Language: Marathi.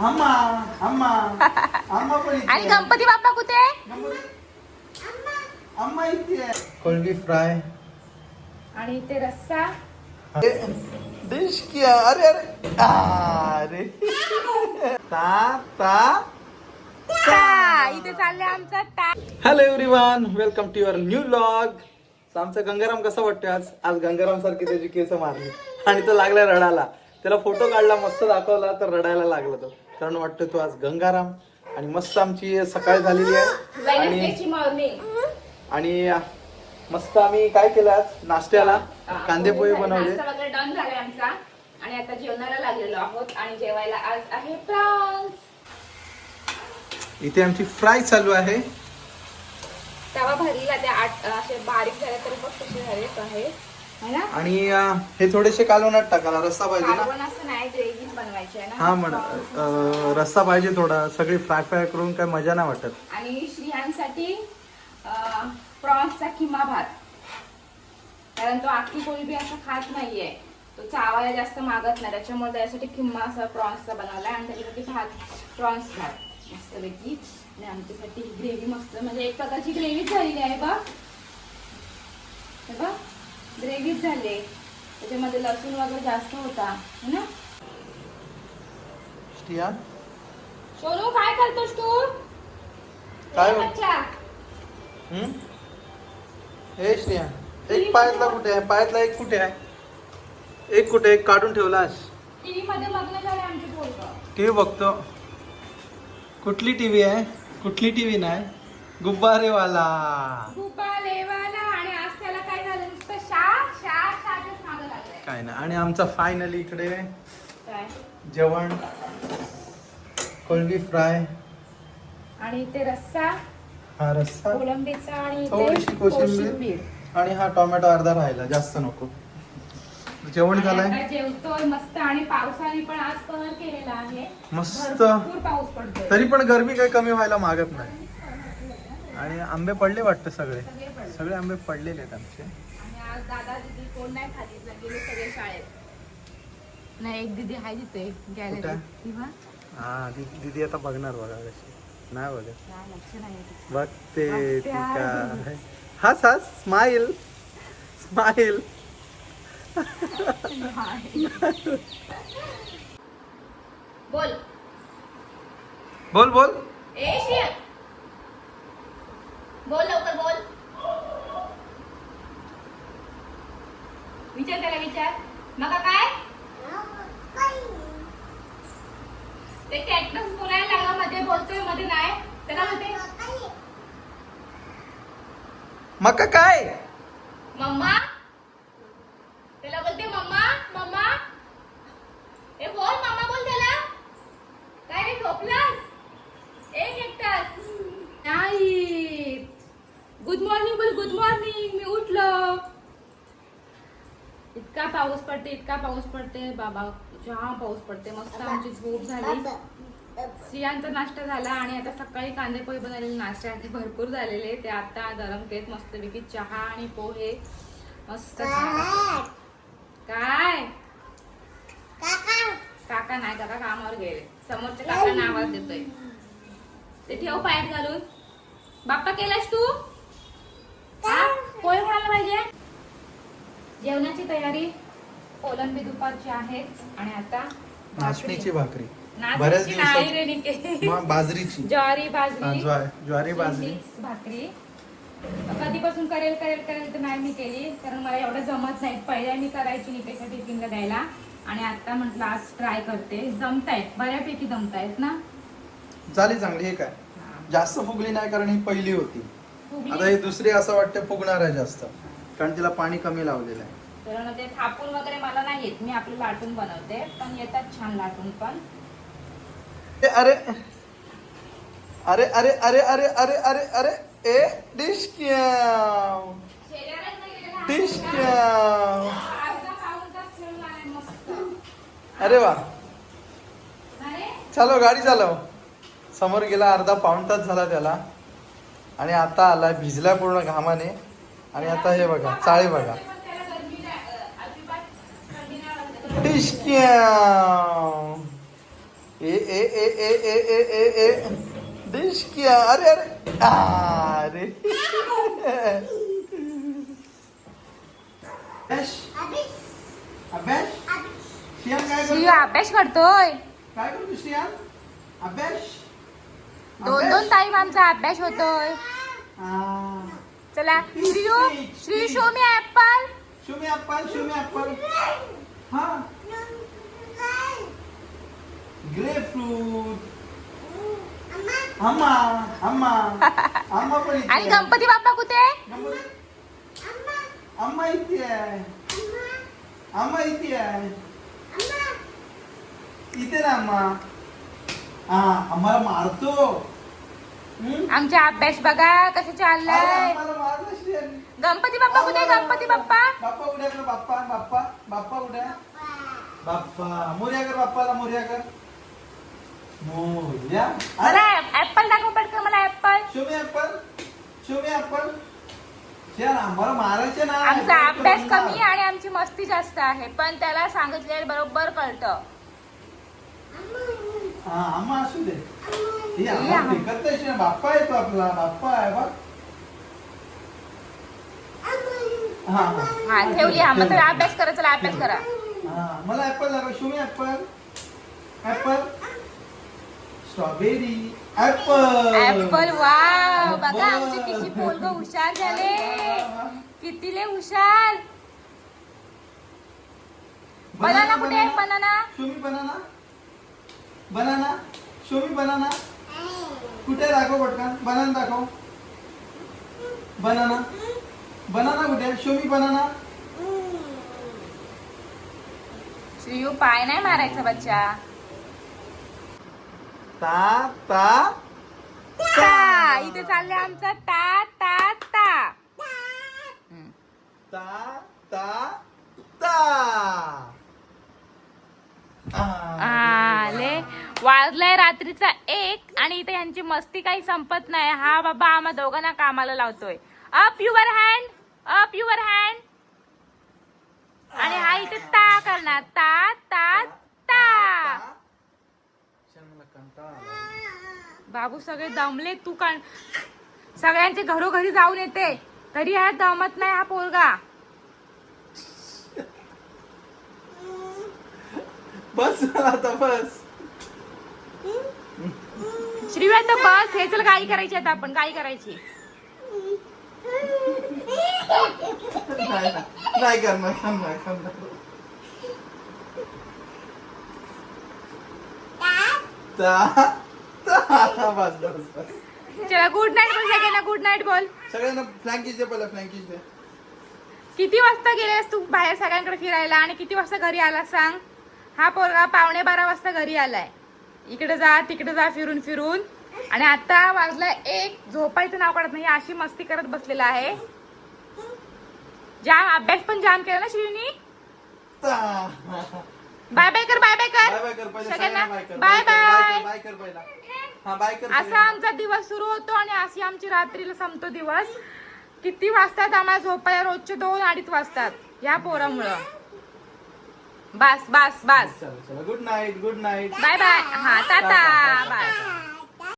अम्मा अम्मा अम्मा पण इथे आणि आहे. गणपती बाप्पा कुठे? गणपती- अम्मा इथे आहे. कोळंबी फ्राय. आणि इथे रस्सा. डिश किया अरे अरे. अरे. ता ता ता. इथे चालले आमचा ता. Hello everyone welcome to your new log आमचा गंगाराम कसा वाटतोय आज? आज गंगाराम सारखी त्याची केस मारली. आणि तो लागला रडायला. त्याला फोटो काढला मस्त दाखवला तर रडायला लागला तो. कारण वाटतं तो आज गंगाराम आणि मस्त आमची सकाळ झालेली आहे. आणि मस्त आम्ही काय केलं आज? नाश्त्याला. कांदे पोहे बनवले. आणि आता जेवणाला लागलेलो आहोत आणि जेवायला आज आहे प्रॉन्स इथे आमची फ्राय चालू आहे. तवा भरलेला त्या आठ असे बारीक झाले तरी पण कसे झाले आहे. आणि हे थोडेसे कालवणात टाकायला रस्सा पाहिजे ना? हा म्हण रस्सा पाहिजे थोडा सगळी फ्राय फ्राय करून काय मजा नाही वाटत. आणि श्रियांसाठी प्रॉन्सचा किमा भात. कारण तो आखी कोळी असं खात नाहीये. तो चावायला जास्त मागत नाही त्याच्यामुळे त्याच्यासाठी किम्मा असा प्रॉन्सचा बनवलाय आणि त्याच्यासाठी भात प्रॉन्स भात मस्तपैकी. आणि आमच्यासाठी ग्रेव्ही मस्त म्हणजे एक प्रकारची ग्रेव्हीच झालेली आहे बा हे बा ग्रेव्हीच झाली. त्याच्यामध्ये लसूण वगैरे जास्त होता है ना? श्रिया? सोनू काय करतोस तू? काय ए, बघ? बच्चा. हम्म? हे श्रिया एक पायातला कुठे आहे? पायातला एक कुठे आहे? एक कुठे? एक काढून ठेवलास टीव्ही मध्ये मग्न झाले आमचे पोरगं. टीव्ही बघतो. कुठली टीव्ही आहे? कुठली टीव्ही नाही? गुब्बारेवाला. गुब्बालेवाला आणि आज त्याला काय झालं नुसतं शा शा शाच मागं लागलंय काय नाही. आणि आमचा फायनली इकडे जेवण कोळंबी फ्राय. आणि इथे रस्सा हा रस्सा. कोलंबीचा आणि थोडीशी कोशिंबीर आणि हा टोमॅटो अर्धा राहिला जास्त नको. जेवण झालंय? जेवतोय मस्त आणि पावसाने पण आज कव्हर केलेला आहे. मस्त. पाऊस तरी पण गरमी काही कमी व्हायला मागत नाही. आणि आंबे पडले वाटतं सगळे. सगळे आंबे पडलेले आहेत आमचे. आज दादा दिदी कोण नाही खाली? गेले सगळे शाळेत. नाही एक दिदी आहे तिथे गॅलरी कुठं? किंवा हा दि- दीदी आता बघणार बघा कशी. नाही लक्ष तिचं. बघते काय. हस हस स्माईल स्माईल बोल. बोल बोल. ए बोल लवकर बोल. विचार त्याला विचार. मग काय? ते कॅक्टस बोलायला लागला मध्ये बोलतोयमध्ये नाही. त्याला म्हणते मका काय? मम्मा? त्याला बोलते मम्मा मम्मा. ए बोल मम्मा बोल त्याला. काय रे झोपलास? ए कॅक्टस नाही. गुड मॉर्निंग बोल गुड मॉर्निंग मी उठलो. इतका पाऊस पडते इतका पाऊस पडते. बाबा जाम पाऊस पडते. मस्त आमची झोप झाली. स्त्रियांचा नाश्ता झाला आणि आता सकाळी कांदे पोहे बनवलेले. नाश्ते आहे भरपूर झालेले. ते आता गरम केत मस्तपैकी चहा आणि पोहे. मस्त काय? काका. नाही काका कामावर गेले. समोरच्या काकांना आवाज देतोय. ते ठेव पायात घालून. बाप्पा केलास तू हा? पोहे म्हणायला पाहिजे जेवणाची तयारी कोलंबी दुपारची आहेच आणि आता नाचणीची भाकरी. बऱ्याच नाचणीची नाही रे दिवसात निके. मग बाजरीची. ज्वारी हा, बाजरी ज्वा- ज्वारी बाजरी. मिक्स भाकरी. कधीपासून करेल करेल करेल तर नाही मी केली. कारण मला एवढं जमत नाही. पहिल्या मी करायची निकेच्या टिफिनला द्यायला. आणि आता म्हटलं आज ट्राय करते. जमतायत. बऱ्यापैकी जमतायत ना? झाली चांगली हे काय? जास्त फुगली नाही कारण ही पहिली होती? आता ही दुसरी असं वाटतं फुगणार आहे जास्त. कारण तिला पाणी कमी लावलेलं आहे. तर ते थापून वगैरे मला नाही येत. मी आपलं लाटून बनवते. पण येतात छान लाटून पण. अरे. अरे अरे अरे अरे अरे अरे अरे. ए डिश डिश अरे वा. चालव गाडी चालव. समोर गेला अर्धा पाऊण तास झाला त्याला. आणि आता आलाय भिजला पूर्ण घामाने. आणि आता हे बघा चाळी बघा पण त्याला गरमी नाही, ए ए ए ए ए ए ए ए डिश किया अरे अरे अरे अभ्यास अभ्यास शियान काय श्री करतो अभ्यास करतोय. काय करतो शियान अभ्यास दोन दोन टाइम आमचा अभ्यास होतोय. हा चला Shriyu Shri show me apple हा. ग्रेपफ्रूट अम्मा अम्मा अम्मा पण इथे आणि आहे. गणपती बाप्पा कुठे? गणपती- अम्मा इथे आहे. अम्मा इथे आहे. इथे ना अम्मा हा आम्हाला मारतो. हम्म? आमचा अभ्यास बघा कसं अरे, चाललाय आम्हाला श्रेयन. गणपती बाप्पा कुठे? गणपती बाप्पा? बाप्पा उड्या कर बाप्पा बाप्पा बाप्पा उड्या बाप्पा मोर्या कर बाप्पाला मोर्या कर मोर्या? मला ऍपल दाखव पटकन मला apple show me apple show me apple आम्हाला मारायचे ना आमचा अभ्यास कमी आणि आमची मस्ती जास्त आहे पण त्याला सांगितलेलं बरोबर कळतं. हा आम्हा असू दे. हे या. आम्हाला टिकत नाही शेण. बाप्पा येतो आपला. बाप्पा आहे बघ. हा ठेवली हा मग अभ्यास करा चला अभ्यास करा. हा मला ऍपल दाखव show me apple apple strawberry apple apple वा बघा आमचे किती पोलग हुशार झाले. किती लय हुशार बनाना कुठे आहे? Banana show me banana banana show me banana कुठे दाखव पटकन? बनाना दाखव. बनाना बनाना कुठे? शोमी बनाना श्रीयू पाय नाही मारायचा बच्चा. ता ता ता. इथे चाललंय आमचा ता ता ता. हम्म. ता ता ता. आले वाजलाय रात्रीचा एक आणि इथे यांची मस्ती काही संपत नाही. हा बाबा आम्हा दोघांना कामाला लावतोय. Up your hand up your hand आणि हा इथे ता करणार ता ता ता शेण, मला कंटाळा आला. बाबू सगळे दमले तू का सगळ्यांचे घरोघरी जाऊन येते. तरी हा दमत नाही हा पोरगा. बस आता बस. श्रीवी आता बस. हे चल गाई करायची आता आपण गाई करायची. नाही करणार करणार करणार ता ता बस बस बस. चला गुड नाईट बोल सगळ्यांना गुड नाईट बोल. सगळ्यांना फ्लँकीज दे पहिला फ्लँकीज दे. किती वाजता गेलेस तू बाहेर सगळ्यांकडे फिरायला आणि किती वाजता घरी आला सांग? हा पोरगा पावणे बारा वाजता घरी आलाय. इकडे जा तिकडे जा फिरून फिरून. आणि आता वाजलाय एक झोपायचं नाव काढत नाही अशी मस्ती करत बसलेला आहे. जाम अभ्यास पण जाम केला ना श्रीनी? बाय बाय कर बाय बाय कर. बाय कर पहिला सगळ्यांना बाय कर. बाय बाय बाय कर पहिला. हा बाय कर असा. आमचा दिवस सुरू होतो आणि अशी आमची रात्रीला संपतो दिवस. किती वाजतात आम्हाला झोपायला? रोजचे दोन अडीच वाजतात. या पोरामुळं. बस बस बस. Good night good night bye bye. हा टाटा. बाय.